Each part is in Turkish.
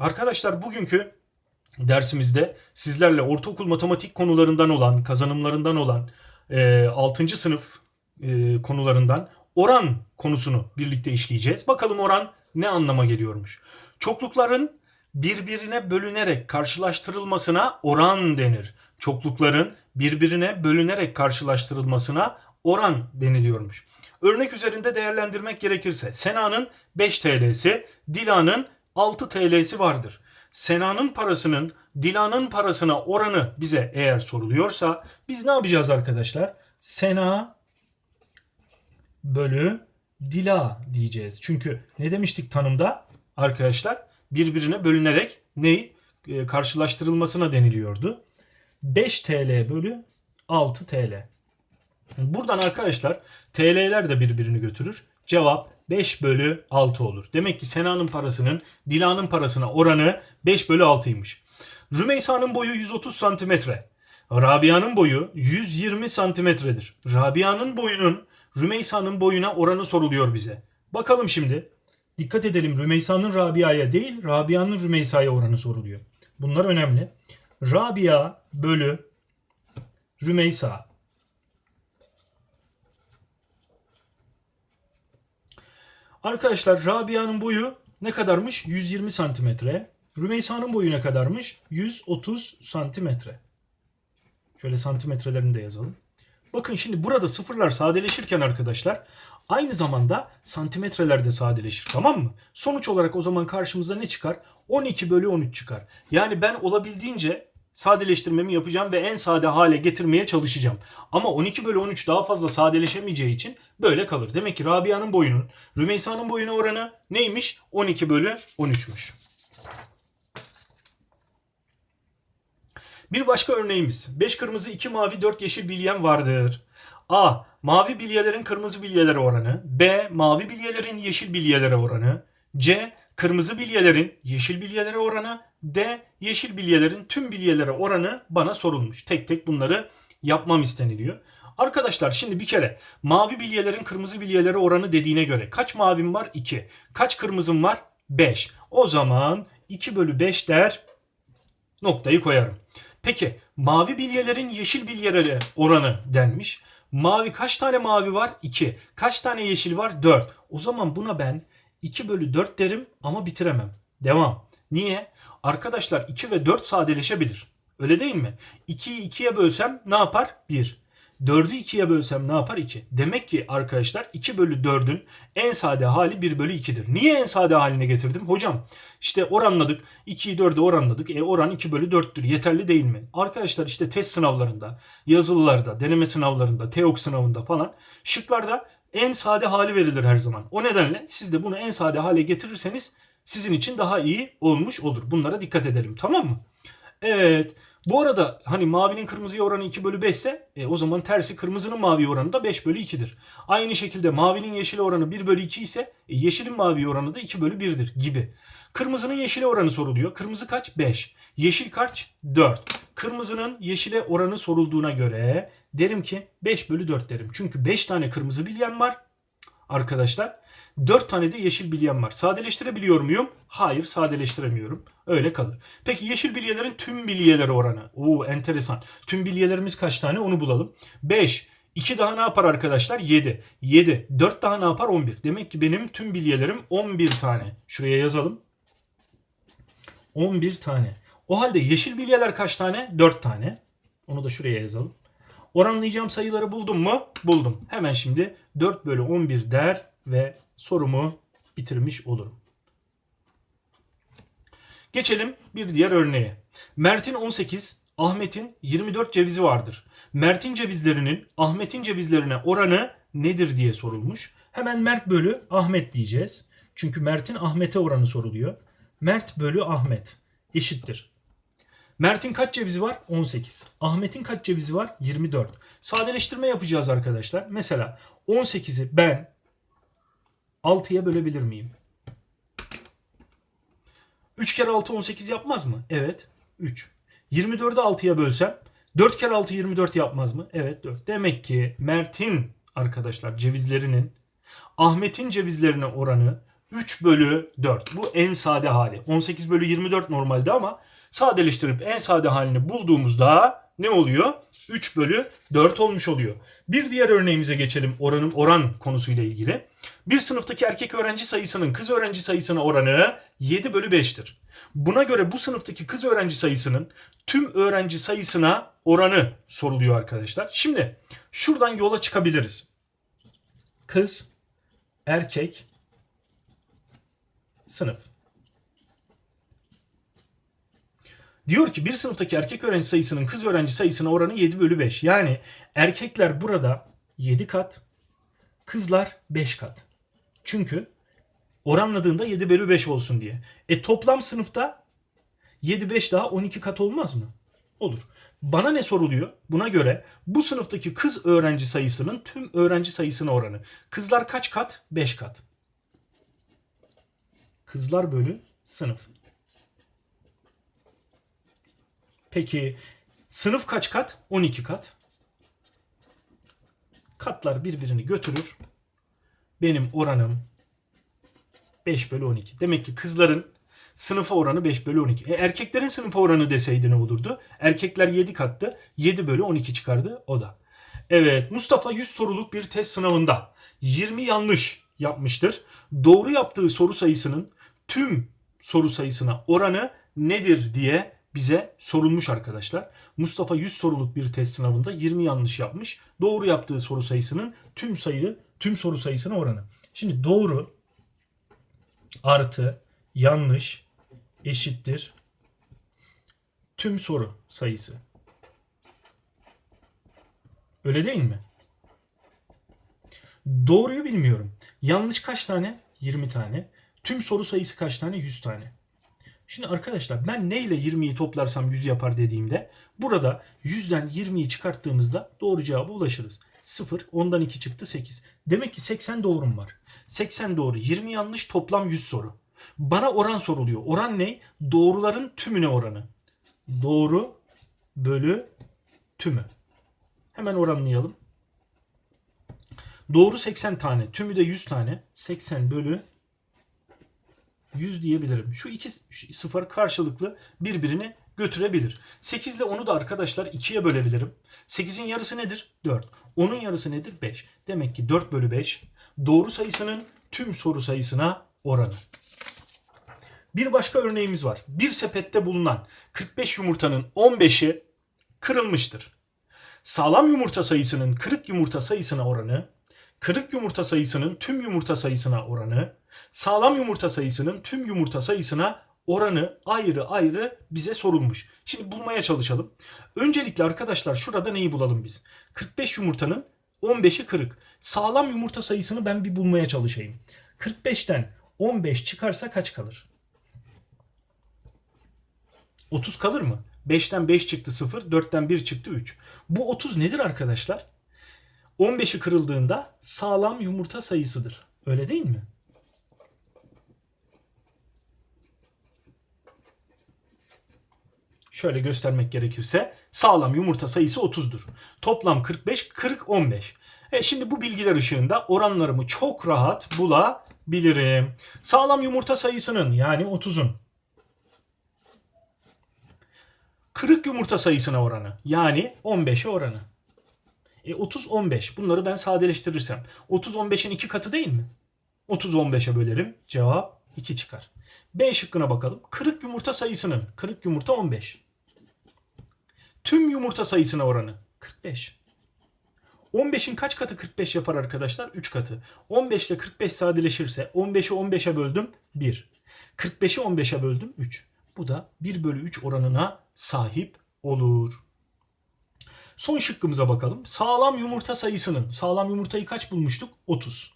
Arkadaşlar bugünkü dersimizde sizlerle ortaokul matematik konularından olan, kazanımlarından olan e, 6. sınıf e, konularından oran konusunu birlikte işleyeceğiz. Bakalım oran ne anlama geliyormuş. Çoklukların birbirine bölünerek karşılaştırılmasına oran denir. Çoklukların birbirine bölünerek karşılaştırılmasına oran deniliyormuş. Örnek üzerinde değerlendirmek gerekirse Sena'nın 5 TL'si, Dila'nın 6 TL'si vardır. Sena'nın parasının Dila'nın parasına oranı bize eğer soruluyorsa biz ne yapacağız arkadaşlar? Sena bölü Dila diyeceğiz. Çünkü ne demiştik tanımda arkadaşlar? Birbirine bölünerek neyi e, karşılaştırılmasına deniliyordu. 5 TL bölü 6 TL. Buradan arkadaşlar TL'ler de birbirini götürür. Cevap 5 bölü 6 olur. Demek ki Sena'nın parasının Dila'nın parasına oranı 5 bölü 6'ymış. Rümeysa'nın boyu 130 santimetre. Rabia'nın boyu 120 santimetredir. Rabia'nın boyunun Rümeysa'nın boyuna oranı soruluyor bize. Bakalım şimdi. Dikkat edelim Rümeysa'nın Rabia'ya değil Rabia'nın Rümeysa'ya oranı soruluyor. Bunlar önemli. Rabia bölü Rümeysa. Arkadaşlar Rabia'nın boyu ne kadarmış? 120 santimetre. Rümeysa'nın boyu ne kadarmış? 130 santimetre. Şöyle santimetrelerini de yazalım. Bakın şimdi burada sıfırlar sadeleşirken arkadaşlar aynı zamanda santimetreler de sadeleşir tamam mı? Sonuç olarak o zaman karşımıza ne çıkar? 12 bölü 13 çıkar. Yani ben olabildiğince sadeleştirmemi yapacağım ve en sade hale getirmeye çalışacağım. Ama 12 bölü 13 daha fazla sadeleşemeyeceği için böyle kalır. Demek ki Rabia'nın boyunun Rümeysa'nın boyuna oranı neymiş? 12 bölü 13'müş. Bir başka örneğimiz. 5 kırmızı, 2 mavi, 4 yeşil bilyen vardır. A. Mavi bilyelerin kırmızı bilyelere oranı. B. Mavi bilyelerin yeşil bilyelere oranı. C. Kırmızı bilyelerin yeşil bilyelere oranı. D. Yeşil bilyelerin tüm bilyelere oranı bana sorulmuş. Tek tek bunları yapmam isteniliyor. Arkadaşlar şimdi bir kere mavi bilyelerin kırmızı bilyelere oranı dediğine göre kaç mavim var? 2. Kaç kırmızım var? 5. O zaman 2 bölü 5 der noktayı koyarım. Peki mavi bilyelerin yeşil bilyelere oranı denmiş. Mavi kaç tane mavi var? 2. Kaç tane yeşil var? 4. O zaman buna ben 2 bölü 4 derim ama bitiremem. Devam. Niye? Arkadaşlar 2 ve 4 sadeleşebilir. Öyle değil mi? 2'yi 2'ye bölsem ne yapar? 1. 4'ü 2'ye bölsem ne yapar? 2. Demek ki arkadaşlar 2 bölü 4'ün en sade hali 1 bölü 2'dir. Niye en sade haline getirdim? Hocam işte oranladık. 2'yi 4'e oranladık. E oran 2 bölü 4'tür. Yeterli değil mi? Arkadaşlar işte test sınavlarında, yazılılarda, deneme sınavlarında, TEOK sınavında falan şıklarda en sade hali verilir her zaman. O nedenle siz de bunu en sade hale getirirseniz sizin için daha iyi olmuş olur. Bunlara dikkat edelim tamam mı? Evet. Bu arada hani mavinin kırmızıya oranı 2 bölü 5 ise e, o zaman tersi kırmızının mavi oranı da 5 bölü 2'dir. Aynı şekilde mavinin yeşile oranı 1 bölü 2 ise e, yeşilin mavi oranı da 2 bölü 1'dir gibi. Kırmızının yeşile oranı soruluyor. Kırmızı kaç? 5. Yeşil kaç? 4. Kırmızının yeşile oranı sorulduğuna göre derim ki 5 bölü 4 derim. Çünkü 5 tane kırmızı bilyen var arkadaşlar. 4 tane de yeşil bilyen var. Sadeleştirebiliyor muyum? Hayır sadeleştiremiyorum. Öyle kalır. Peki yeşil bilyelerin tüm bilyeleri oranı. Oo enteresan. Tüm bilyelerimiz kaç tane onu bulalım. 5. 2 daha ne yapar arkadaşlar? 7. 7. 4 daha ne yapar? 11. Demek ki benim tüm bilyelerim 11 tane. Şuraya yazalım. 11 tane. O halde yeşil bilyeler kaç tane? 4 tane. Onu da şuraya yazalım. Oranlayacağım sayıları buldum mu? Buldum. Hemen şimdi 4 bölü 11 der ve sorumu bitirmiş olurum. Geçelim bir diğer örneğe. Mert'in 18, Ahmet'in 24 cevizi vardır. Mert'in cevizlerinin Ahmet'in cevizlerine oranı nedir diye sorulmuş. Hemen Mert bölü Ahmet diyeceğiz. Çünkü Mert'in Ahmet'e oranı soruluyor. Mert bölü Ahmet eşittir. Mert'in kaç cevizi var? 18. Ahmet'in kaç cevizi var? 24. Sadeleştirme yapacağız arkadaşlar. Mesela 18'i ben 6'ya bölebilir miyim? 3 kere 6 18 yapmaz mı? Evet. 3. 24'ü 6'ya bölsem 4 kere 6 24 yapmaz mı? Evet 4. Demek ki Mert'in arkadaşlar cevizlerinin Ahmet'in cevizlerine oranı 3 bölü 4. Bu en sade hali. 18 bölü 24 normalde ama sadeleştirip en sade halini bulduğumuzda ne oluyor? 3 bölü 4 olmuş oluyor. Bir diğer örneğimize geçelim oranın oran konusuyla ilgili. Bir sınıftaki erkek öğrenci sayısının kız öğrenci sayısına oranı 7 bölü 5'tir. Buna göre bu sınıftaki kız öğrenci sayısının tüm öğrenci sayısına oranı soruluyor arkadaşlar. Şimdi şuradan yola çıkabiliriz. Kız, erkek, sınıf. Diyor ki bir sınıftaki erkek öğrenci sayısının kız öğrenci sayısına oranı 7 bölü 5. Yani erkekler burada 7 kat, kızlar 5 kat. Çünkü oranladığında 7 bölü 5 olsun diye. E toplam sınıfta 7 5 daha 12 kat olmaz mı? Olur. Bana ne soruluyor? Buna göre bu sınıftaki kız öğrenci sayısının tüm öğrenci sayısına oranı. Kızlar kaç kat? 5 kat. Kızlar bölü sınıf. Peki sınıf kaç kat? 12 kat. Katlar birbirini götürür. Benim oranım 5 bölü 12. Demek ki kızların sınıfa oranı 5 bölü 12. E, erkeklerin sınıfa oranı deseydi ne olurdu? Erkekler 7 kattı. 7 bölü 12 çıkardı o da. Evet Mustafa 100 soruluk bir test sınavında 20 yanlış yapmıştır. Doğru yaptığı soru sayısının tüm soru sayısına oranı nedir diye bize sorulmuş arkadaşlar. Mustafa 100 soruluk bir test sınavında 20 yanlış yapmış. Doğru yaptığı soru sayısının tüm sayı tüm soru sayısına oranı. Şimdi doğru artı yanlış eşittir tüm soru sayısı. Öyle değil mi? Doğruyu bilmiyorum. Yanlış kaç tane? 20 tane. Tüm soru sayısı kaç tane? 100 tane. Şimdi arkadaşlar ben neyle 20'yi toplarsam 100 yapar dediğimde burada 100'den 20'yi çıkarttığımızda doğru cevaba ulaşırız. 0, 10'dan 2 çıktı 8. Demek ki 80 doğrum var. 80 doğru, 20 yanlış toplam 100 soru. Bana oran soruluyor. Oran ne? Doğruların tümüne oranı. Doğru bölü tümü. Hemen oranlayalım. Doğru 80 tane, tümü de 100 tane. 80 bölü 100 diyebilirim. Şu iki sıfır karşılıklı birbirini götürebilir. 8 ile 10'u da arkadaşlar 2'ye bölebilirim. 8'in yarısı nedir? 4. 10'un yarısı nedir? 5. Demek ki 4 bölü 5 doğru sayısının tüm soru sayısına oranı. Bir başka örneğimiz var. Bir sepette bulunan 45 yumurtanın 15'i kırılmıştır. Sağlam yumurta sayısının kırık yumurta sayısına oranı, kırık yumurta sayısının tüm yumurta sayısına oranı, sağlam yumurta sayısının tüm yumurta sayısına oranı ayrı ayrı bize sorulmuş. Şimdi bulmaya çalışalım. Öncelikle arkadaşlar şurada neyi bulalım biz? 45 yumurtanın 15'i kırık. Sağlam yumurta sayısını ben bir bulmaya çalışayım. 45'ten 15 çıkarsa kaç kalır? 30 kalır mı? 5'ten 5 çıktı 0, 4'ten 1 çıktı 3. Bu 30 nedir arkadaşlar? 15'i kırıldığında sağlam yumurta sayısıdır. Öyle değil mi? Şöyle göstermek gerekirse sağlam yumurta sayısı 30'dur. Toplam 45, 40, 15. E şimdi bu bilgiler ışığında oranlarımı çok rahat bulabilirim. Sağlam yumurta sayısının yani 30'un kırık yumurta sayısına oranı yani 15'e oranı. E 30 15. Bunları ben sadeleştirirsem 30 15'in 2 katı değil mi? 30 15'e bölerim. Cevap 2 çıkar. B şıkkına bakalım. Kırık yumurta sayısının kırık yumurta 15. Tüm yumurta sayısına oranı 45. 15'in kaç katı 45 yapar arkadaşlar? 3 katı. 15 ile 45 sadeleşirse 15'i 15'e böldüm 1. 45'i 15'e böldüm 3. Bu da 1 bölü 3 oranına sahip olur. Son şıkkımıza bakalım. Sağlam yumurta sayısının, sağlam yumurtayı kaç bulmuştuk? 30.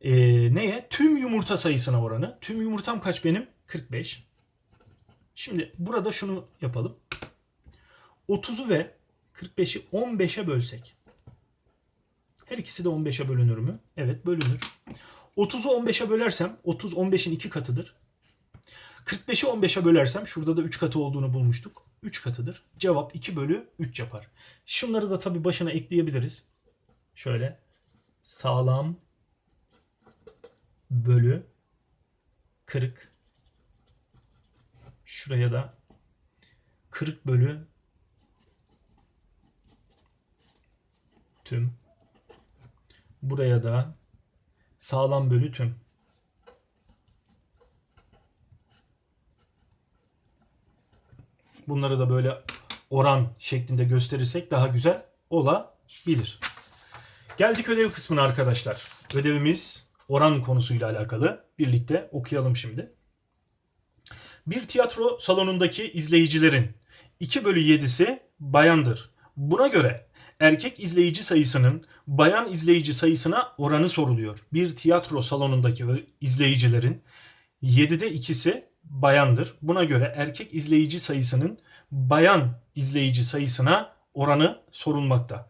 Ee, neye? Tüm yumurta sayısına oranı. Tüm yumurtam kaç benim? 45. Şimdi burada şunu yapalım. 30'u ve 45'i 15'e bölsek. Her ikisi de 15'e bölünür mü? Evet bölünür. 30'u 15'e bölersem 30 15'in 2 katıdır. 45'i 15'e bölersem şurada da 3 katı olduğunu bulmuştuk. 3 katıdır. Cevap 2 bölü 3 yapar. Şunları da tabii başına ekleyebiliriz. Şöyle sağlam bölü 40 şuraya da 40 bölü tüm buraya da sağlam bölü tüm bunları da böyle oran şeklinde gösterirsek daha güzel olabilir. Geldik ödev kısmına arkadaşlar. Ödevimiz oran konusuyla alakalı. Birlikte okuyalım şimdi. Bir tiyatro salonundaki izleyicilerin 2 bölü 7'si bayandır. Buna göre erkek izleyici sayısının bayan izleyici sayısına oranı soruluyor. Bir tiyatro salonundaki izleyicilerin 7'de ikisi bayandır. Buna göre erkek izleyici sayısının bayan izleyici sayısına oranı sorulmakta.